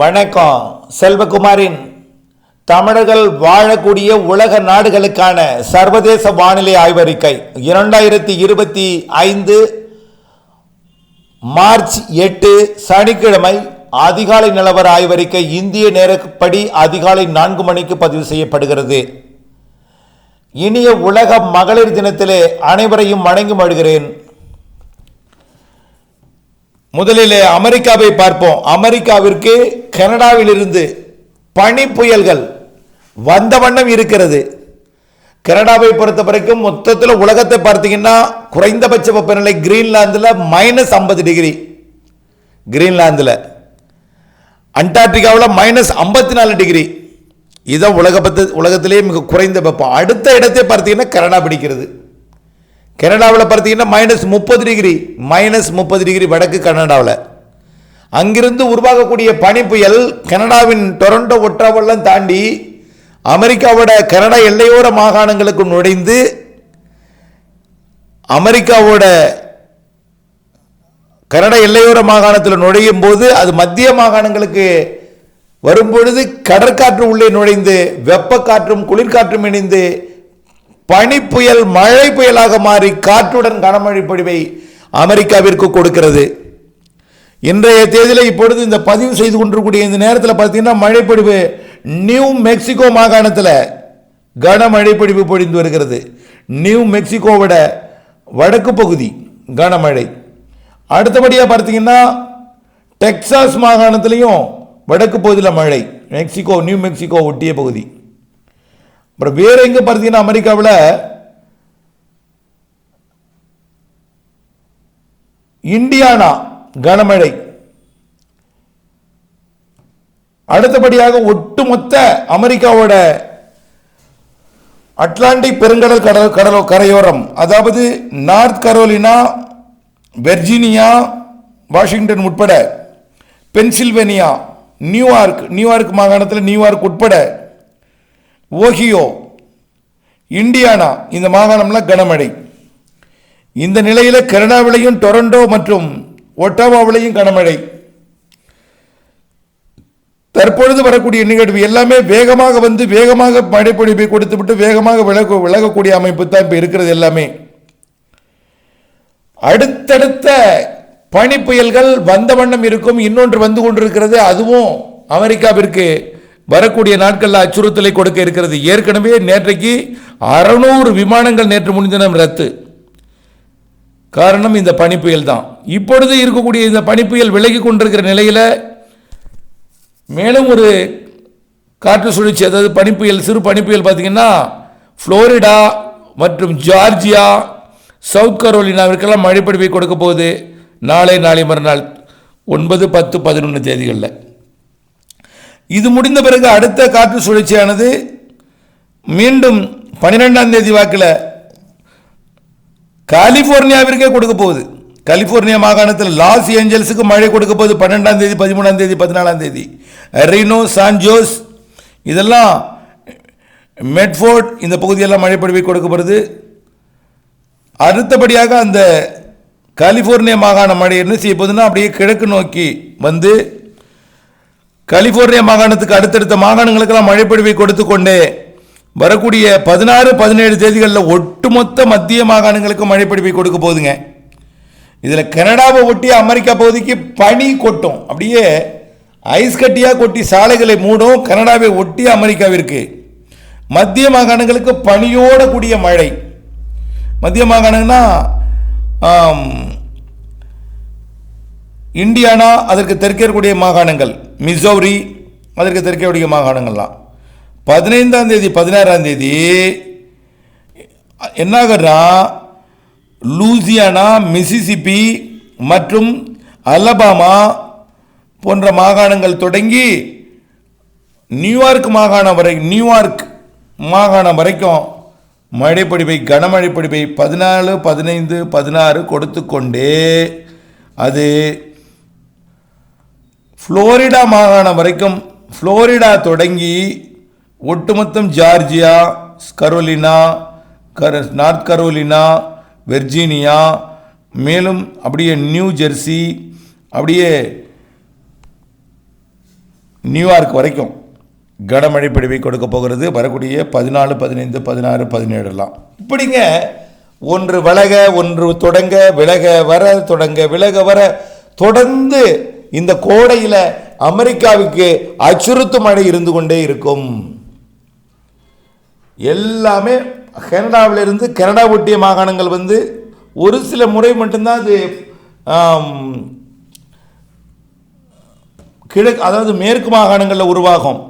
வணக்கம் செல்வகுமாரின். தமிழர்கள் வாழக்கூடிய உலக நாடுகளுக்கான சர்வதேச வானிலை ஆய்வறிக்கை இரண்டாயிரத்தி இருபத்தி ஐந்து மார்ச் எட்டு சனிக்கிழமை அதிகாலை நிலவர ஆய்வறிக்கை இந்திய நேரப்படி அதிகாலை நான்கு மணிக்கு பதிவு செய்யப்படுகிறது. இனிய உலக மகளிர் தினத்திலே அனைவரையும் வணங்கி மழுகிறேன் முதலிலே அமெரிக்காவை பார்ப்போம். அமெரிக்காவிற்கு கனடாவிலிருந்து பனி புயல்கள் வந்த வண்ணம் இருக்கிறது. கனடாவை பொறுத்த வரைக்கும் மொத்தத்தில் உலகத்தை பார்த்தீங்கன்னா குறைந்தபட்ச வெப்பநிலை கிரீன்லாந்தில் மைனஸ் ஐம்பது டிகிரி கிரீன்லாந்தில். அண்டார்டிகாவில் மைனஸ் ஐம்பத்தி நாலு டிகிரி இதான் உலக பத்து உலகத்திலேயே மிக குறைந்த வெப்பம். அடுத்த இடத்தை பார்த்தீங்கன்னா கனடா பிடிக்கிறது. கனடாவில் பார்த்தீங்கன்னா மைனஸ் முப்பது டிகிரி மைனஸ் முப்பது டிகிரி வடக்கு கனடாவில். அங்கிருந்து உருவாகக்கூடிய பனி புயல் கனடாவின் டொரண்டோ ஒற்றாவெல்லாம் தாண்டி அமெரிக்காவோட கனடா எல்லையோர மாகாணங்களுக்கு நுழைந்து அமெரிக்காவோட கனடா எல்லையோர மாகாணத்தில் நுழையும் போது அது மத்திய மாகாணங்களுக்கு வரும்பொழுது கடற்காற்று உள்ளே நுழைந்து வெப்பக்காற்றும் குளிர்காற்றும் இணைந்து பனி புயல் மழை புயலாக மாறி காற்றுடன் கனமழை பொழிவை அமெரிக்காவிற்கு கொடுக்கிறது. இன்றைய தேதியில் இப்பொழுது இந்த பதிவு செய்து கொண்டிருக்கூடிய இந்த நேரத்தில் பார்த்தீங்கன்னா மழைப்பொழிவு நியூ மெக்சிகோ மாகாணத்தில் கன பொழிவு பொழிந்து வருகிறது. நியூ மெக்சிகோவோட வடக்கு பகுதி கனமழை. அடுத்தபடியாக பார்த்தீங்கன்னா டெக்சாஸ் மாகாணத்திலையும் வடக்கு பகுதியில் மழை. மெக்சிகோ நியூ மெக்சிகோ ஒட்டிய பகுதி. அப்புறம் வேற எங்க பார்த்தீங்கன்னா அமெரிக்காவில் இந்தியானா கனமழை. அடுத்தபடியாக ஒட்டுமொத்த அமெரிக்காவோட அட்லாண்டிக் பெருங்கடல் கடல் கடலோ கரையோரம் அதாவது நார்த் கரோலினா வெர்ஜீனியா வாஷிங்டன் உட்பட Pennsylvania New York New York மாகாணத்தில் நியூயார்க் உட்பட ஓஹியோ இண்டியானா இந்த மாகாணம்லாம் கனமழை. இந்த நிலையில் கனடாவிலையும் டொரண்டோ மற்றும் ஒட்டாவாவிலையும் கனமழை. தற்பொழுது வரக்கூடிய நிகழ்வு எல்லாமே வேகமாக வந்து வேகமாக மழைப்பொழிவை கொடுத்துவிட்டு வேகமாக விலக விலகக்கூடிய அமைப்பு தான் இப்போ இருக்கிறது எல்லாமே. அடுத்தடுத்த பனி புயல்கள் வந்த வண்ணம் இருக்கும் இன்னொன்று வந்து கொண்டிருக்கிறது அதுவும் அமெரிக்காவிற்கு. வரக்கூடிய நாட்களில் அச்சுறுத்தலை கொடுக்க இருக்கிறது. ஏற்கனவே நேற்றைக்கு அறுநூறு விமானங்கள் நேற்று முன்தினம் ரத்து. காரணம் இந்த பனி புயல் தான். இப்பொழுது இருக்கக்கூடிய இந்த பனி புயல் விலகி கொண்டிருக்கிற நிலையில் மேலும் ஒரு காற்று சுழற்சி அதாவது பனிப்புயல் சிறு பனிப்புயல் பார்த்தீங்கன்னா ஃப்ளோரிடா மற்றும் ஜார்ஜியா சவுத் கரோலினாவிற்கெல்லாம் மழைப்பொழிவை கொடுக்க போகுது. நாளை நாளை மறுநாள் ஒன்பது பத்து பதினொன்று தேதிகளில். இது முடிந்த பிறகு அடுத்த காற்று சுழற்சியானது மீண்டும் பன்னிரெண்டாம் தேதி வாக்கில் கலிஃபோர்னியாவிற்கே கொடுக்க போகுது. கலிஃபோர்னியா மாகாணத்தில் லாஸ் ஏஞ்சல்ஸுக்கு மழை கொடுக்க போகுது பன்னெண்டாம் தேதி பதிமூணாம் தேதி பதினாலாம் தேதி. ரெய்னோ சான்ஜோஸ் இதெல்லாம் மெட்ஃபோர்ட் இந்த பகுதியெல்லாம் மழை பொழிவை கொடுக்கப்படுது. அடுத்தபடியாக அந்த கலிஃபோர்னியா மாகாண மழை என்ன செய்ய போகுதுன்னா அப்படியே கிழக்கு நோக்கி வந்து கலிஃபோர்னியா மாகாணத்துக்கு அடுத்தடுத்த மாகாணங்களுக்கெல்லாம் மழைப்பொழிவை கொடுத்து கொண்டே வரக்கூடிய பதினாறு பதினேழு தேதிகளில் ஒட்டுமொத்த மத்திய மாகாணங்களுக்கு மழைப்பொழிவை கொடுக்க போகுதுங்க. இதில் கனடாவை ஒட்டி அமெரிக்கா பகுதிக்கு பனி கொட்டும். அப்படியே ஐஸ் கட்டியாக கொட்டி சாலைகளை மூடும் கனடாவை ஒட்டி அமெரிக்காவிற்கு. மத்திய மாகாணங்களுக்கு பனியோட கூடிய மழை. மத்திய மாகாணம்னா இந்தியானா அதற்கு தெற்கே இருக்கக்கூடிய மாகாணங்கள். மிசௌரி அதற்கு தெற்கே இருக்கக்கூடிய மாகாணங்கள்லாம். பதினைந்தாம் தேதி பதினாறாம் தேதி என்னாகிறா லூசியானா மிசிசிப்பி மற்றும் அலபாமா போன்ற மாகாணங்கள் தொடங்கி நியூயார்க் மாகாணம் வரை நியூயார்க் மாகாணம் வரைக்கும் மழைப்படிவை கனமழைப்படிவை பதினாலு பதினைந்து பதினாறு கொடுத்து கொண்டே அது ஃப்ளோரிடா மாகாணம் வரைக்கும் ஃப்ளோரிடா தொடங்கி ஒட்டுமொத்தம் ஜார்ஜியா கரோலினா கர் நார்த் கரோலினா வெர்ஜீனியா மேலும் அப்படியே நியூ ஜெர்சி அப்படியே நியூயார்க் வரைக்கும் கனமழை பிடிவை கொடுக்க போகிறது. வரக்கூடிய பதினாலு பதினைந்து பதினாறு பதினேழுலாம் இப்படிங்க ஒன்று விலக ஒன்று தொடங்க விலக வர தொடங்க விலக வர தொடர்ந்து இந்த கோடையில் அமெரிக்காவுக்கு அச்சுறுத்தும் மழை இருந்து கொண்டே இருக்கும். எல்லாமே கனடாவிலிருந்து கனடா ஒட்டிய மாகாணங்கள் வந்து ஒரு சில முறை மட்டும்தான் அது கிழக்கு அதாவது மேற்கு மாகாணங்களில் உருவாகும்.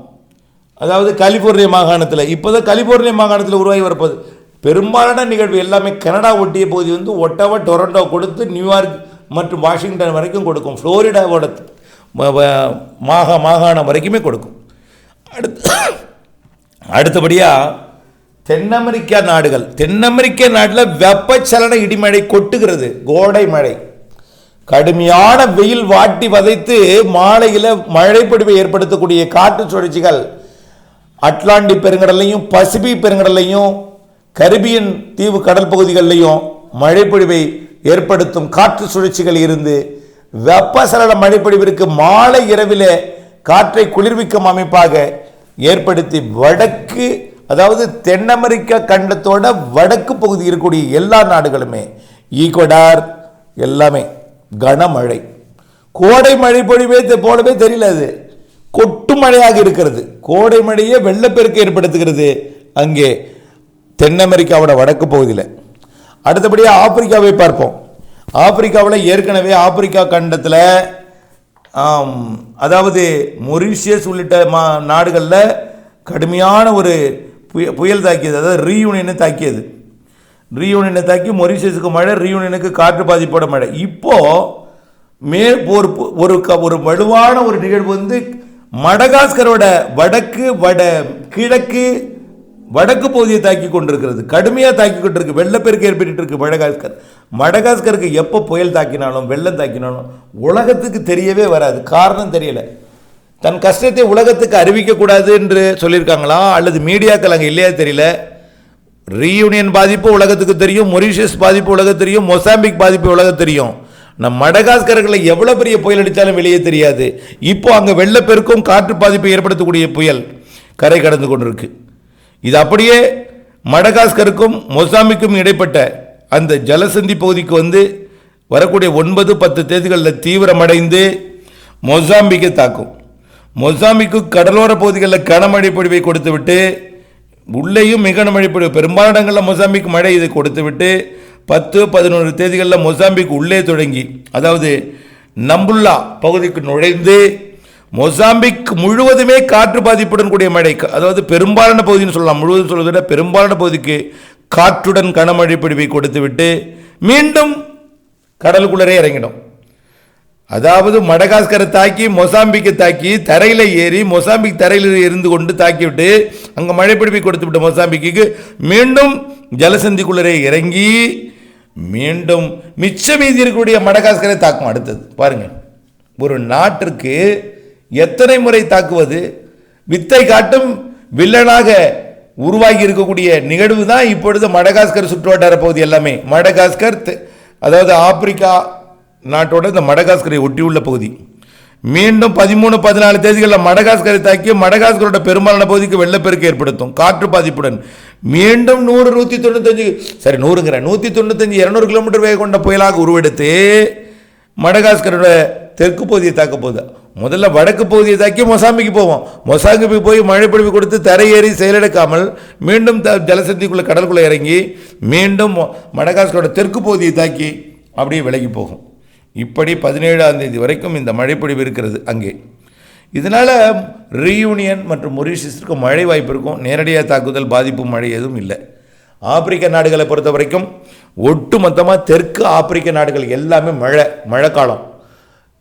அதாவது கலிஃபோர்னியா மாகாணத்தில். இப்போ தான் கலிஃபோர்னியா மாகாணத்தில் உருவாகி வரப்போகுது. பெரும்பாலான நிகழ்வு எல்லாமே கனடா ஒட்டிய பகுதி வந்து ஒட்டவா டொரண்டோ கொடுத்து நியூயார்க் மற்றும் வாஷிங்டன் வரைக்கும் கொடுக்கும். ஃப்ளோரிடாவோட மாகா மாகாணம் வரைக்குமே கொடுக்கும். அடுத்து அடுத்தபடியாக தென் அமெரிக்கா நாடுகள். தென் அமெரிக்க நாட்டில் வெப்பச்சலன இடிமழை கொட்டுகிறது. கோடை மழை. கடுமையான வெயில் வாட்டி வதைத்து மாலையில் மழைப்பொடிவை ஏற்படுத்தக்கூடிய காற்று சுழற்சிகள். அட்லாண்டிக் பெருங்கடல்லையும் பசிபிக் பெருங்கடல்லையும் கரிபியன் தீவு கடல் பகுதிகளிலையும் மழைப்பொழிவை ஏற்படுத்தும் காற்று சுழற்சிகள் இருந்து வெப்பசலன மழைப்பொழிவிற்கு மாலை இரவிலே காற்றை குளிர்விக்கும் அமைப்பாக ஏற்படுத்தி வடக்கு அதாவது தென் அமெரிக்கா கண்டத்தோட வடக்கு பகுதி இருக்கக்கூடிய எல்லா நாடுகளுமே ஈக்வடார் எல்லாமே கனமழை. கோடை மழை பொழிவே போலவே தெரியல அது. கொட்டு மழையாக இருக்கிறது. கோடை மழையே வெள்ளப்பெருக்கு ஏற்படுத்துகிறது அங்கே தென் அமெரிக்காவோட வடக்கு பகுதியில். அடுத்தபடியாக ஆப்பிரிக்காவை பார்ப்போம். ஆப்பிரிக்காவில் ஏற்கனவே ஆப்பிரிக்கா கண்டத்தில் அதாவது மொரிஷியஸ் உள்ளிட்ட மா நாடுகளில் கடுமையான ஒரு புய- புயல் தாக்கியது. அதாவது ரீயூனியனை தாக்கியது. ரீயூனியனை தாக்கி மொரிஷியஸுக்கு மழை ரீயூனியனுக்கு காற்று பாதிப்போட மழை. இப்போது மே ஒரு ஒரு க- ஒரு வலுவான ஒரு நிகழ்வு வந்து மடகாஸ்கரோட வடக்கு வட கிழக்கு வடக்கு பகுதியை தாக்கி கொண்டிருக்கிறது. கடுமையாக தாக்கி கொண்டிருக்கு. வெள்ளப்பெருக்கு ஏற்பட்டு இருக்கு மடகாஸ்கர். மடகாஸ்கருக்கு எப்போ புயல் தாக்கினாலும் வெள்ளம் தாக்கினாலும் உலகத்துக்கு தெரியவே வராது. காரணம் தெரியலை. தன் கஷ்டத்தை உலகத்துக்கு அறிவிக்கக்கூடாது என்று சொல்லியிருக்காங்களா? அல்லது மீடியாக்கள் அங்கே இல்லையா தெரியல. ரீயூனியன் பாதிப்பு உலகத்துக்கு தெரியும். மொரிஷியஸ் பாதிப்பு உலகத்துக்கு தெரியும். மொசாம்பிக் பாதிப்பு உலகம் தெரியும். நம் மடகாஸ்கர்களில் எவ்வளோ பெரிய புயல் அடித்தாலும் வெளியே தெரியாது. இப்போ அங்கே வெள்ளப்பெருக்கும் காற்று பாதிப்பை ஏற்படுத்தக்கூடிய புயல் கரை கடந்து கொண்டிருக்கு. இது அப்படியே மடகாஸ்கருக்கும் மொசாம்பிக்கும் இடைப்பட்ட அந்த ஜலசந்தி பகுதிக்கு வந்து வரக்கூடிய ஒன்பது பத்து தேதிகளில் தீவிரமடைந்து மொசாம்பிக்கை தாக்கும். மொசாம்பிக்கு கடலோர பகுதிகளில் கனமழை பொழிவை கொடுத்துவிட்டு உள்ளேயும் மிக கனமழை பொழிவு பெரும்பாலான இடங்களில் மொசாம்பிக் மழை இதை கொடுத்துவிட்டு பத்து பதினொன்று தேதிகளில் மொசாம்பிக் உள்ளே தொடங்கி அதாவது நம்புல்லா பகுதிக்கு நுழைந்து மொசாம்பிக் முழுவதுமே காற்று பாதிப்புடன் கூடிய மழை. அதாவது பெரும்பாலான பகுதின்னு சொல்லலாம். முழுவதும் சொல்வதை விட பெரும்பாலான பகுதிக்கு காற்றுடன் கனமழை பிடிவை கொடுத்துவிட்டு மீண்டும் கடலுக்குள்ளரே இறங்கிடும் அதாவது மடகாஸ்கரை தாக்கி மொசாம்பிக்கை தாக்கி தரையில் ஏறி மொசாம்பிக் தரையில் இருந்து கொண்டு தாக்கிவிட்டு அங்கே மழைப்பிடிப்பை கொடுத்து விட்டு மொசாம்பிக்கு மீண்டும் ஜலசந்திக்குள்ளரே இறங்கி மீண்டும் மிச்ச மீதி இருக்கக்கூடிய மடகாஸ்கரை தாக்கும். அடுத்தது பாருங்கள் ஒரு நாட்டிற்கு எத்தனை முறை தாக்குவது? வித்தை காட்டும் வில்லனாக உருவாகி இருக்கக்கூடிய நிகழ்வு தான் இப்பொழுது மடகாஸ்கர் சுற்றுவட்டார பகுதி எல்லாமே. மடகாஸ்கர் அதாவது ஆப்பிரிக்கா நாட்டோட இந்த மடகாஸ்கரை ஒட்டியுள்ள பகுதி. மீண்டும் பதிமூணு பதினாலு தேதிகளில் மடகாஸ்கரை தாக்கி மடகாஸ்கரோட பெரும்பாலான பகுதிக்கு வெள்ளப்பெருக்கு ஏற்படுத்தும். காற்று பாதிப்புடன். மீண்டும் நூறு நூற்றி தொண்ணூத்தஞ்சு சரி நூறுங்கிற நூற்றி தொண்ணூத்தஞ்சு இரநூறு கிலோமீட்டர் வேக கொண்ட புயலாக உருவெடுத்து மடகாஸ்கரோட தெற்கு பகுதியை தாக்க போகுது. முதல்ல வடக்கு பகுதியை தாக்கி மொசாம்பிக்கு போவோம். மொசாம்பிக்கு போய் மழைப்பொழிவு கொடுத்து தரையேறி செயலெடுக்காமல் மீண்டும் த ஜலசந்திக்குள்ளே கடலுக்குள்ளே இறங்கி மீண்டும் மடகாஸ்கரோட தெற்கு பகுதியை தாக்கி அப்படியே விலகி போகும். இப்படி பதினேழாம் தேதி வரைக்கும் இந்த மழைப்பொழிவு இருக்கிறது அங்கே. இதனால் ரீயூனியன் மற்றும் மொரிஷியஸுக்கு மழை வாய்ப்பு இருக்கும். நேரடியாக தாக்குதல் பாதிப்பு மழை எதுவும் இல்லை. ஆப்பிரிக்க நாடுகளை பொறுத்த வரைக்கும் ஒட்டு மொத்தமாக தெற்கு ஆப்பிரிக்க நாடுகள் எல்லாமே மழை மழைக்காலம்.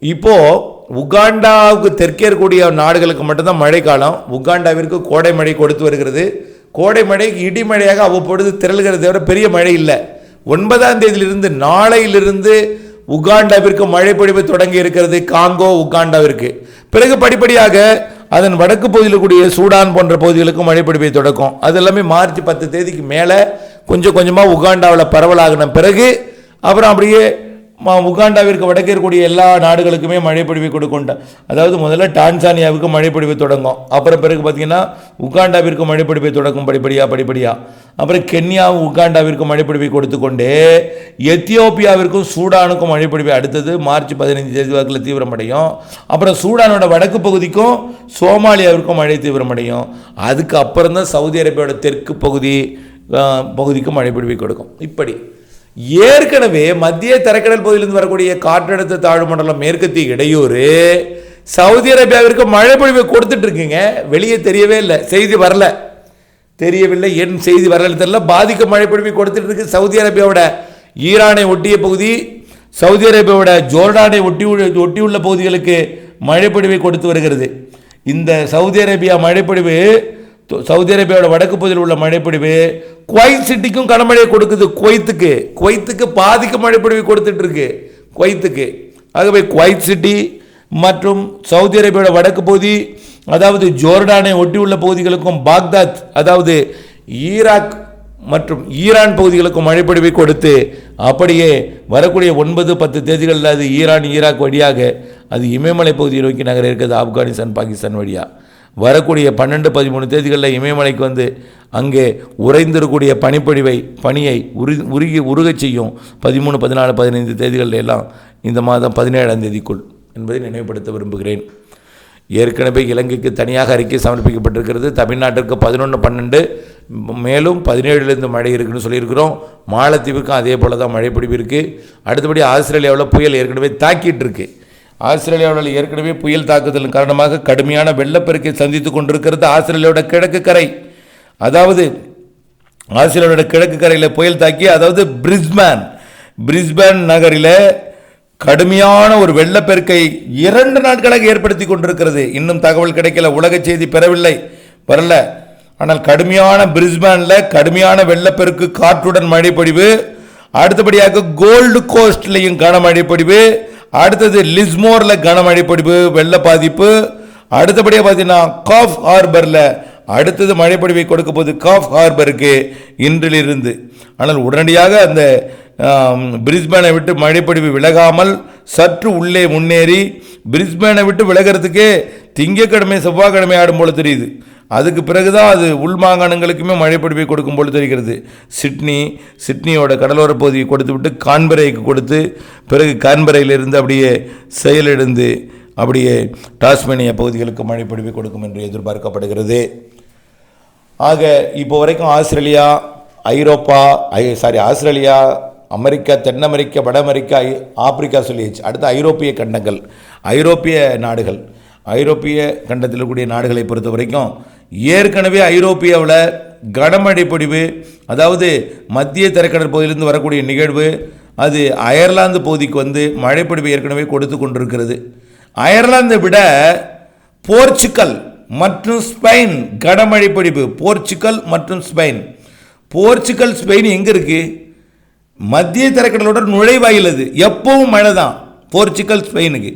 இப்போது உகாண்டாவுக்கு தெற்கே இருக்கக்கூடிய நாடுகளுக்கு மட்டும்தான் மழைக்காலம் உகாண்டாவிற்கு கோடை மழை கொடுத்து வருகிறது. கோடை மழை இடிமழையாக அவ்வப்பொழுது திரள்கிறத விட பெரிய மழை இல்லை. ஒன்பதாம் தேதியிலிருந்து நாளையிலிருந்து உகாண்டாவிற்கு மழை பொழிவு தொடங்கி இருக்கிறது காங்கோ உகாண்டாவிற்கு. பிறகு படிப்படியாக அதன் வடக்கு பகுதியில் கூடிய சூடான் போன்ற பகுதிகளுக்கும் மழை பொழிவை தொடக்கும். அது எல்லாமே மார்ச் பத்து தேதிக்கு மேலே கொஞ்சம் கொஞ்சமாக உகாண்டாவில் பரவலாகின பிறகு அப்புறம் அப்படியே உகாண்டாவிற்கு வடக்கே இருக்கக்கூடிய எல்லா நாடுகளுக்குமே மழை பொழிவை கொடுக்கும் அதாவது முதல்ல டான்சானியாவுக்கு மழை தொடங்கும். அப்புறம் பிறகு பார்த்திங்கன்னா உகாண்டாவிற்கு மழை தொடங்கும் படிப்படியாக படிப்படியாக அப்புறம் கென்யாவும் உகாண்டாவிற்கு மழை பொழிவை கொடுத்து கொண்டே எத்தியோப்பியாவிற்கும் சூடானுக்கும் மழை அடுத்தது மார்ச் பதினைஞ்சு தேதி வாக்கில் தீவிரமடையும். அப்புறம் சூடானோட வடக்கு பகுதிக்கும் சோமாலியாவிற்கும் மழை தீவிரமடையும். அதுக்கு அப்புறம் தான் சவுதி அரேபியாவோட தெற்கு பகுதி பகுதிக்கும் பகுதிக்கு மழை பொழிவை கொடுக்கும். இப்படி. ஏற்கனவே மத்திய தரைக்கடல் பகுதியிலிருந்து வரக்கூடிய காற்றழுத்த தாழ்வு மண்டலம் மேற்கத்திய இடையூறு. சவுதி அரேபியாவிற்கு மழை பொழிவை கொடுத்துட்டு இருக்குங்க. வெளியே தெரியவே இல்லை. செய்தி வரல. தெரியவில்லை. என் செய்தி வரல தெரியல. பாதிக்க மழை பொழிவை கொடுத்துட்டு இருக்கு சவுதி அரேபியாவோட ஈரானை ஒட்டிய பகுதி. சவுதி அரேபியாவோட ஜோர்டானை ஒட்டி ஒட்டியுள்ள பகுதிகளுக்கு மழைப்பொழிவை கொடுத்து வருகிறது. இந்த சவுதி அரேபியா மழைப்பொழிவு சவுதி அரேபியாவோட வடக்கு பகுதியில் உள்ள மழைப்பொழிவு குவைத் சிட்டிக்கும் கனமழையை கொடுக்குது. குவைத்துக்கு. குவைத்துக்கு பாதிக்கு மழைப்பொழிவை கொடுத்துட்டு இருக்கு குவைத்துக்கு. ஆகவே குவைத் சிட்டி மற்றும் சவுதி அரேபியாவோட வடக்கு பகுதி அதாவது ஜோர்டானை ஒட்டியுள்ள பகுதிகளுக்கும் பாக்தாத் அதாவது ஈராக் மற்றும் ஈரான் பகுதிகளுக்கும் மழைப்பொழிவை கொடுத்து அப்படியே வரக்கூடிய ஒன்பது பத்து தேதிகளில் அது ஈரான் ஈராக் வழியாக அது இமயமலை பகுதியை நோக்கி நகர இருக்கிறது ஆப்கானிஸ்தான் பாகிஸ்தான் வழியாக வரக்கூடிய பன்னெண்டு பதிமூணு தேதிகளில் இமயமலைக்கு வந்து அங்கே உறைந்திருக்கூடிய பனிப்பொழிவை பனியை உரு உருகி உருகச் செய்யும் பதிமூணு பதினாலு பதினைந்து தேதிகளில் எல்லாம் இந்த மாதம் பதினேழாம் தேதிக்குள் என்பதை நினைவுபடுத்த விரும்புகிறேன். ஏற்கனவே இலங்கைக்கு தனியாக அறிக்கை சமர்ப்பிக்கப்பட்டிருக்கிறது. தமிழ்நாட்டிற்கு பதினொன்று பன்னெண்டு மேலும் பதினேழுலேருந்து மழை இருக்குன்னு சொல்லியிருக்கிறோம். மாலத்தீவுக்கும் அதே போல் தான் மழை பிடிப்பு இருக்குது அடுத்தபடி ஆஸ்திரேலியாவில் புயல் ஏற்கனவே தாக்கிட்டு இருக்குது ஆஸ்திரேலியாவில் ஏற்கனவே புயல் தாக்குதலின் காரணமாக கடுமையான வெள்ளப்பெருக்கை சந்தித்து கொண்டிருக்கிறது ஆஸ்திரேலியாவோட கிழக்கு கரை. அதாவது ஆஸ்திரேலியாவோட கிழக்கு கரையில் புயல் தாக்கி அதாவது பிரிஸ்பேன் பிரிஸ்பேன் நகரில் கடுமையான ஒரு வெள்ளப்பெருக்கை இரண்டு நாட்களாக ஏற்படுத்தி கொண்டிருக்கிறது. இன்னும் தகவல் கிடைக்கல உலக செய்தி பெறவில்லை வரல. ஆனால் கடுமையான பிரிஸ்பேனில் கடுமையான வெள்ளப்பெருக்கு காற்றுடன் மழைப்பொழிவு அடுத்தபடியாக கோல்டு கோஸ்ட்லையும் மழைப்பொழிவு அடுத்தது லிஸ்மோரில் கனமழைப்பொழிவு வெள்ள பாதிப்பு. அடுத்தபடியாக பார்த்தீங்கன்னா காஃப் ஹார்பரில் அடுத்தது மழைப்பொழிவை கொடுக்க போது காஃப் ஹார்பருக்கு இன்றிலிருந்து. ஆனால் உடனடியாக அந்த பிரிஸ்பேனை விட்டு மழைப்பொழிவு விலகாமல் சற்று உள்ளே முன்னேறி பிரிஸ்பேனை விட்டு விலகிறதுக்கே திங்கக்கிழமை செவ்வாய்க்கிழமை ஆடும் போல தெரியுது. அதுக்கு பிறகுதான் அது உள் மாகாணங்களுக்குமே மழைப்பொழிவை கொடுக்கும் பொழுது தெரிகிறது. சிட்னி சிட்னியோட கடலோர பகுதியை கொடுத்து விட்டு கான்பரைக்கு கொடுத்து பிறகு கான்பரையிலிருந்து அப்படியே செயலிழந்து அப்படியே டாஸ்மேனியா பகுதிகளுக்கு மழைப்பொழிவை கொடுக்கும் என்று எதிர்பார்க்கப்படுகிறது. ஆக இப்போ வரைக்கும் ஆஸ்திரேலியா ஐரோப்பா ஐ சாரி ஆஸ்திரேலியா அமெரிக்கா தென் அமெரிக்கா வட அமெரிக்கா ஐ- ஆப்பிரிக்கா சொல்லியாச்சு. அடுத்து ஐரோப்பிய கண்டங்கள் ஐரோப்பிய நாடுகள். ஐரோப்பிய கண்டத்தில் இருக்கக்கூடிய நாடுகளை பொறுத்த வரைக்கும் ஏற்கனவே ஐரோப்பியாவில் கனமழை பொடிவு அதாவது மத்திய தரைக்கடல் பகுதியிலிருந்து வரக்கூடிய நிகழ்வு அது அயர்லாந்து பகுதிக்கு வந்து மழைப்பொடிவு ஏற்கனவே கொடுத்து கொண்டிருக்கிறது. அயர்லாந்தை விட போர்ச்சுக்கல் மற்றும் ஸ்பெயின் கனமழை பொடிவு போர்ச்சுக்கல் மற்றும் ஸ்பெயின். போர்ச்சுக்கல் ஸ்பெயின் எங்கே இருக்குது மத்திய தரைக்கடலோட நுழைவாயில் அது எப்பவும் மழை தான் போர்ச்சுக்கல் ஸ்பெயினுக்கு.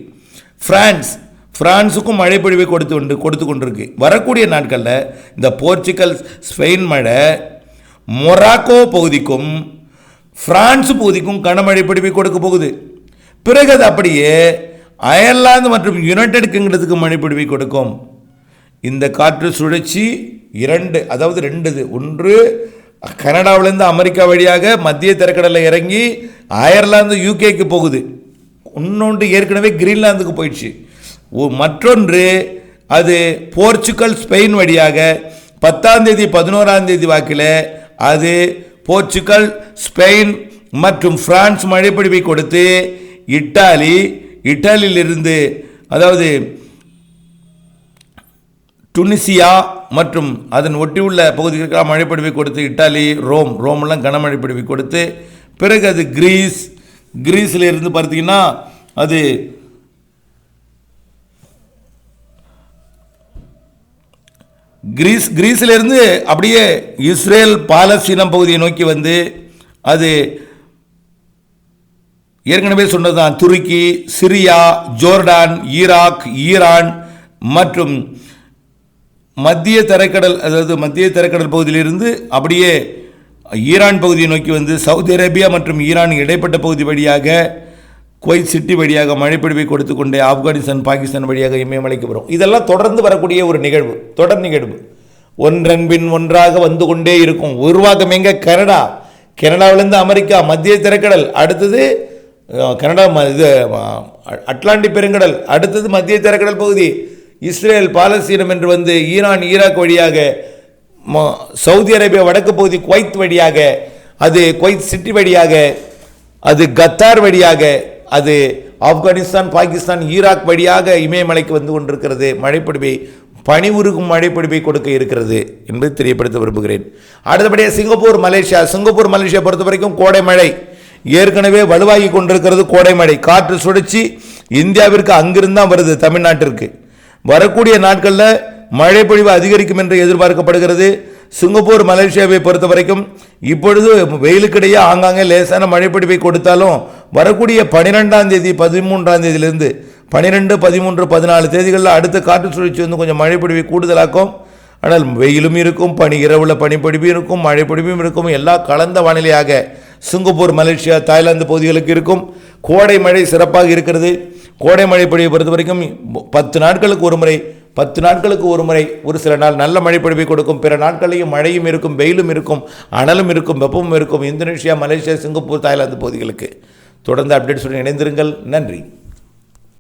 ஃப்ரான்ஸ் ஃப்ரான்ஸுக்கும் மழை பொழிவை கொடுத்து கொண்டு கொடுத்து கொண்டிருக்கு. வரக்கூடிய நாட்களில் இந்த போர்ச்சுகல் ஸ்பெயின் மழை மொராக்கோ பகுதிக்கும் பிரான்ஸ் பகுதிக்கும் கனமழை பொழிவை கொடுக்க போகுது. பிறகு அது அப்படியே அயர்லாந்து மற்றும் யுனைடெட் கிங்டத்துக்கு மழை பொழிவை கொடுக்கும். இந்த காற்று சுழற்சி இரண்டு அதாவது ரெண்டு இது ஒன்று கனடாவிலேருந்து அமெரிக்கா வழியாக மத்திய திரைக்கடலில் இறங்கி அயர்லாந்து யூகேக்கு போகுது. இன்னொன்று ஏற்கனவே கிரீன்லாந்துக்கு போயிடுச்சு. மற்றொன்று அது போர்ச்சுக்கல் ஸ்பெயின் வழியாக பத்தாம் தேதி பதினோராம் தேதி வாக்கில் அது போர்ச்சுக்கல் ஸ்பெயின் மற்றும் பிரான்ஸ் மழைப்பொழிவை கொடுத்து இட்டாலி இட்டாலியிலிருந்து அதாவது டுனிசியா மற்றும் அதன் ஒட்டியுள்ள பகுதிகளுக்கெல்லாம் மழைப்பொழிவை கொடுத்து இட்டாலி ரோம் ரோமெல்லாம் கனமழைப்பொழிவை கொடுத்து பிறகு அது கிரீஸ் கிரீஸில் இருந்து பார்த்தீங்கன்னா அது கிரீஸ் கிரீஸிலிருந்து அப்படியே இஸ்ரேல் பாலஸ்தீனம் பகுதியை நோக்கி வந்து அது ஏற்கனவே சொன்னது தான் Turkey Syria Jordan Iraq Iran மற்றும் மத்திய தரைக்கடல் அதாவது மத்திய தரைக்கடல் பகுதியிலிருந்து அப்படியே ஈரான் பகுதியை நோக்கி வந்து சவுதி அரேபியா மற்றும் ஈரான் இடைப்பட்ட பகுதி வழியாக குவைத் சிட்டி வழியாக மழைப்பிடிவை கொடுத்து கொண்டே ஆப்கானிஸ்தான் பாகிஸ்தான் வழியாக இமயமலைக்கு வரும். இதெல்லாம் தொடர்ந்து வரக்கூடிய ஒரு நிகழ்வு தொடர் நிகழ்வு. ஒன்றன் பின் ஒன்றாக வந்து கொண்டே இருக்கும். உருவாக்கம் எங்கே? கனடா. கனடாவிலேருந்து அமெரிக்கா மத்திய திரைக்கடல் அடுத்தது கனடா ம- இது அட்லாண்டிக் பெருங்கடல் அடுத்தது மத்திய திரைக்கடல் பகுதி. இஸ்ரேல் பாலஸ்தீனம் என்று வந்து ஈரான் ஈராக் வழியாக சவுதி அரேபியா வடக்கு பகுதி குவைத் வழியாக அது குவைத் சிட்டி வழியாக அது கத்தார் வழியாக அது ஆப்கானிஸ்தான் பாகிஸ்தான் ஈராக் வழியாக இமயமலைக்கு வந்து கொண்டிருக்கிறது. மழைப்பொழிவை பனி உருகும் மழைப்பொழிவை கொடுக்க இருக்கிறது என்பது தெரியப்படுத்த விரும்புகிறேன். அடுத்தபடியாக சிங்கப்பூர் மலேசியா. சிங்கப்பூர் மலேசியா பொறுத்த வரைக்கும் கோடை மழை. ஏற்கனவே வலுவாகி கொண்டிருக்கிறது கோடை மழை. காற்று சுழற்சி இந்தியாவிற்கு அங்கிருந்து தான் வருது தமிழ்நாட்டிற்கு. வரக்கூடிய நாட்களில் மழைப்பொழிவு அதிகரிக்கும் என்று எதிர்பார்க்கப்படுகிறது. சிங்கப்பூர் மலேசியாவை பொறுத்த வரைக்கும் இப்பொழுது வெயிலுக்கிடையே ஆங்காங்கே லேசான மழைப்பிடிப்பை கொடுத்தாலும் வரக்கூடிய பனிரெண்டாம் தேதி பதிமூன்றாம் தேதியிலிருந்து பனிரெண்டு பதிமூன்று பதினாலு தேதிகளில் அடுத்த காற்று சுழற்சி வந்து கொஞ்சம் மழைப்பொழிவை கூடுதலாக்கும். ஆனால் வெயிலும் இருக்கும் பனி இரவுல பனிப்பிடிப்பும் இருக்கும் மழைப்பிடிப்பும் இருக்கும். எல்லாம் கலந்த வானிலையாக சிங்கப்பூர் மலேசியா தாய்லாந்து பகுதிகளுக்கு இருக்கும். கோடை மழை சிறப்பாக இருக்கிறது. கோடை மழை பொழிவை பொறுத்த வரைக்கும் பத்து நாட்களுக்கு ஒரு முறை பத்து நாட்களுக்கு ஒரு முறை ஒரு சில நாள் நல்ல மழை பொழிவை கொடுக்கும் பிற நாட்களையும் மழையும் இருக்கும் வெயிலும் இருக்கும் அனலும் இருக்கும் வெப்பமும் இருக்கும் இந்தோனேஷியா மலேசியா சிங்கப்பூர் தாய்லாந்து பகுதிகளுக்கு. தொடர்ந்து அப்டேட்ஸுடன் இணைந்திருங்கள். நன்றி.